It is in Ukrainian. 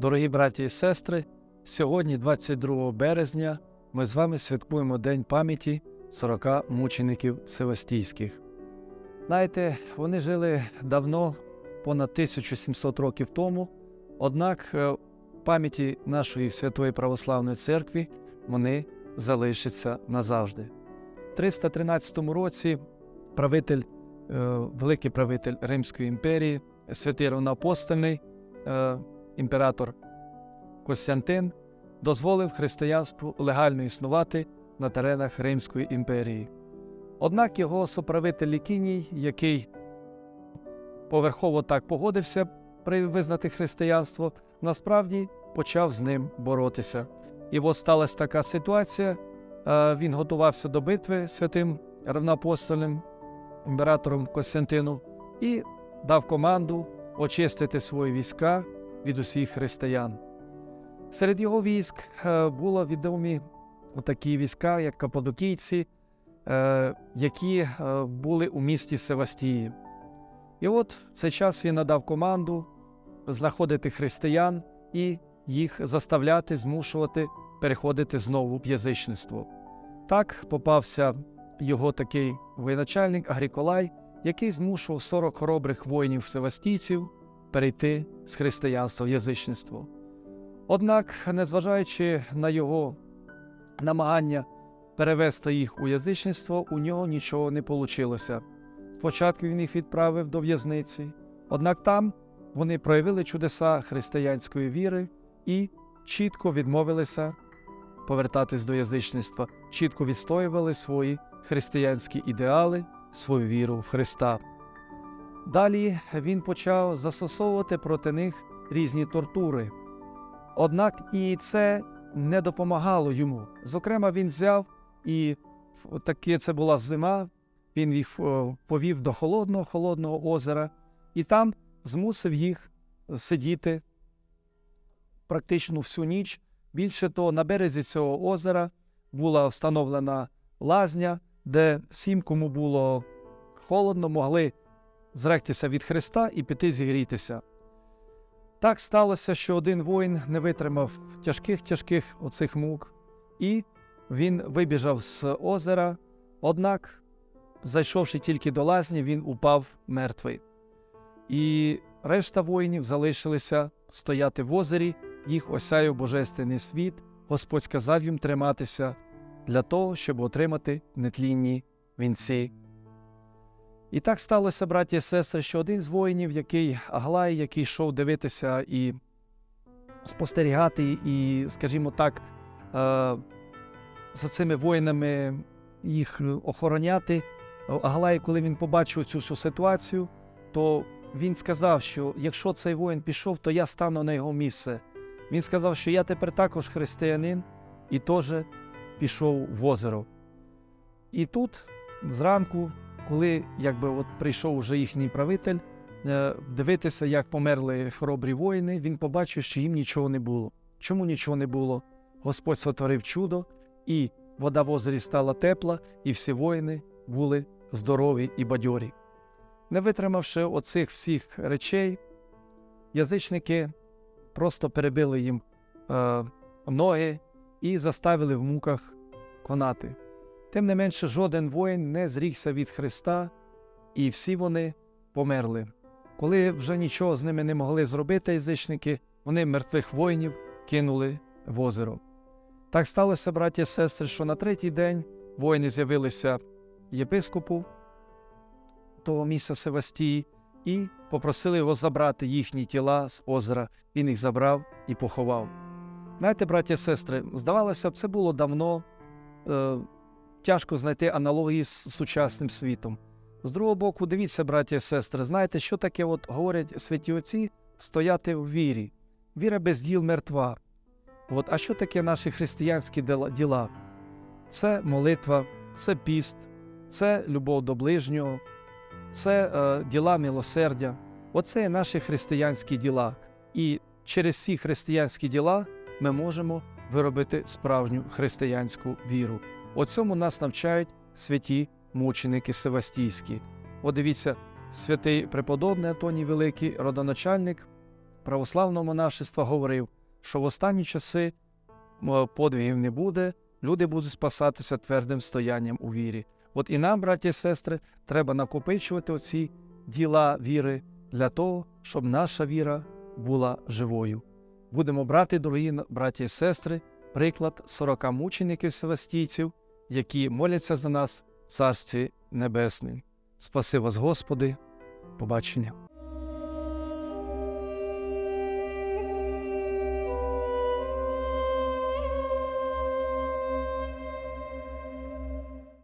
Дорогі браті і сестри, сьогодні, 22 березня, ми з вами святкуємо День пам'яті 40 мучеників Севастійських. Знаєте, вони жили давно, понад 1700 років тому, однак е, в пам'яті нашої святої православної церкви вони залишаться назавжди. В 313 році правитель, е, великий правитель Римської імперії, святий Равноапостольний, е, імператор Костянтин дозволив християнству легально існувати на теренах Римської імперії. Однак його соправитель Лікіній, який поверхово так погодився визнати християнство, насправді почав з ним боротися. І от сталася така ситуація. е, Він готувався до битви святим равноапостольним імператором Костянтином і дав команду очистити свої війська від усіх християн. Серед його військ е, було відомі такі війська, як кападокійці, е, які е, були у місті Севастії. І от в цей час він надав команду знаходити християн і їх заставляти, змушувати переходити знову в язичництво. Так попався його такий воєначальник Агріколай, який змушував 40 хоробрих воїнів севастійців перейти з християнства в язичництво. Однак, незважаючи на його намагання перевести їх у язичництво, у нього нічого не вийшло. Спочатку він їх відправив до в'язниці, однак там вони проявили чудеса християнської віри і чітко відмовилися повертатись до язичництва, чітко відстоювали свої християнські ідеали, свою віру в Христа. Далі він почав застосовувати проти них різні тортури. Однак і це не допомагало йому. Зокрема, він взяв і таки це була зима, він їх повів до холодного холодного озера і там змусив їх сидіти практично всю ніч. Більше того, на березі цього озера була встановлена лазня, де всім, кому було холодно, могли зректися від Христа і піти зігрітися. Так сталося, що один воїн не витримав тяжких тяжких оцих мук, і він вибіжав з озера, однак, зайшовши тільки до лазні, він упав мертвий. І решта воїнів залишилися стояти в озері, їх осяяв божественний світ, Господь сказав їм триматися для того, щоб отримати нетлінні вінці. І так сталося, браті і сестри, що один з воїнів, який Аглай, який йшов дивитися і спостерігати, і, скажімо так, е, за цими воїнами їх охороняти. Аглай, коли він побачив цю всю ситуацію, то він сказав, що якщо цей воїн пішов, то я стану на його місце. Він сказав, що я тепер також християнин і теж пішов в озеро. І тут зранку, коли якби от прийшов уже їхній правитель, е, дивитися, як померли хоробрі воїни, він побачив, що їм нічого не було. Чому нічого не було? Господь сотворив чудо, і вода в озері стала тепла, і всі воїни були здорові і бадьорі. Не витримавши оцих всіх речей, язичники просто перебили їм е, ноги і заставили в муках конати. Тим не менше, жоден воїн не зрікся від Христа, і всі вони померли. Коли вже нічого з ними не могли зробити язичники, вони мертвих воїнів кинули в озеро. Так сталося, браті і сестри, що на третій день воїни з'явилися єпископу того місця Севастії і попросили його забрати їхні тіла з озера. Він їх забрав і поховав. Знаєте, браті і сестри, здавалося б, це було давно. Е, тяжко знайти аналогії з сучасним світом. З другого боку, дивіться, браті і сестри, знаєте, що таке от говорять святі отці стояти в вірі. Віра без діл мертва. От, а що таке наші християнські діла? Це молитва, це піст, це любов до ближнього, це е, діла милосердя. Оце є наші християнські діла. І через ці християнські діла ми можемо виробити справжню християнську віру. О цьому нас навчають святі мученики Севастійські. От дивіться, святий преподобний Антоній Великий, родоначальник православного монашества говорив, що в останні часи м, подвигів не буде, люди будуть спасатися твердим стоянням у вірі. От і нам, браті і сестри, треба накопичувати оці діла віри для того, щоб наша віра була живою. Будемо брати, дорогі браті і сестри, приклад 40 мучеників севастійців, які моляться за нас в Царстві Небесному. Спаси вас, Господи, побачення.